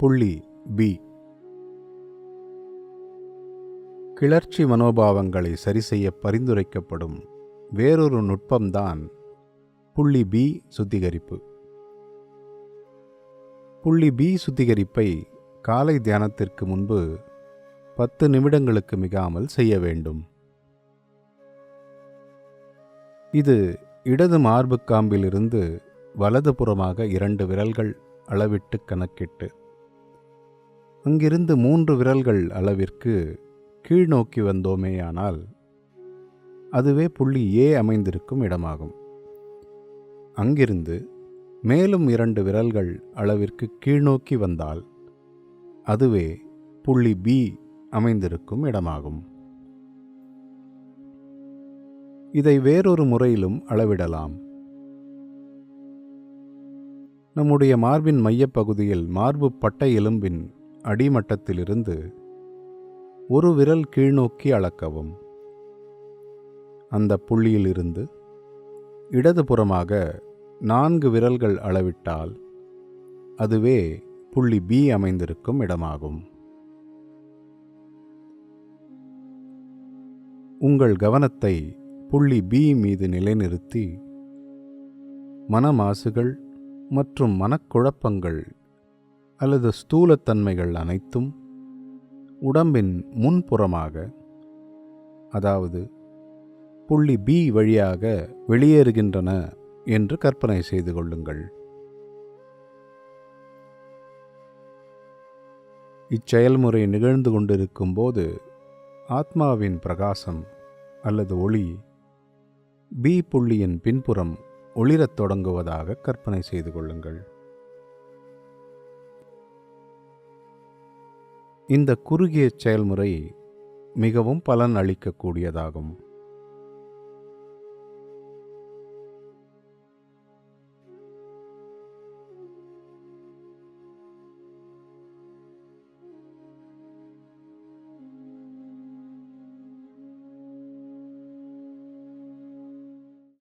புள்ளி பி கிளர்ச்சி மனோபாவங்களை சரிசெய்ய பரிந்துரைக்கப்படும் வேறொரு நுட்பம்தான் புள்ளி பி சுத்திகரிப்பு. புள்ளி பி சுத்திகரிப்பை காலை தியானத்திற்கு முன்பு பத்து நிமிடங்களுக்கு மிகாமல் செய்ய வேண்டும். இது இடது மார்புக்காம்பிலிருந்து வலதுபுறமாக இரண்டு விரல்கள் அளவிட்டு கணக்கிட்டு அங்கிருந்து மூன்று விரல்கள் அளவிற்கு கீழ்நோக்கி வந்தோமேயானால் அதுவே புள்ளி ஏ அமைந்திருக்கும் இடமாகும். அங்கிருந்து மேலும் இரண்டு விரல்கள் அளவிற்கு கீழ்நோக்கி வந்தால் அதுவே புள்ளி பி அமைந்திருக்கும் இடமாகும். இதை வேறொரு முறையிலும் அளவிடலாம். நம்முடைய மார்பின் மையப்பகுதியில் மார்பு பட்டை எலும்பின் அடிமட்டத்திலிருந்து ஒரு விரல் கீழ்நோக்கி அளக்கவும். அந்த புள்ளியிலிருந்து இடதுபுறமாக நான்கு விரல்கள் அளவிட்டால் அதுவே புள்ளி பி அமைந்திருக்கும் இடமாகும். உங்கள் கவனத்தை புள்ளி பி மீது நிலைநிறுத்தி மனமாசுகள் மற்றும் மனக்குழப்பங்கள் அல்லது ஸ்தூலத்தன்மைகள் அனைத்தும் உடம்பின் முன்புறமாக அதாவது புள்ளி பி வழியாக வெளியேறுகின்றன என்று கற்பனை செய்து கொள்ளுங்கள். இச்செயல்முறை நிகழ்ந்து கொண்டிருக்கும் போது ஆத்மாவின் பிரகாசம் அல்லது ஒளி பி புள்ளியின் பின்புறம் ஒளிரத் தொடங்குவதாக கற்பனை செய்து கொள்ளுங்கள். இந்த குறுகிய செயல்முறை மிகவும் பலன் அளிக்கக்கூடியதாகும்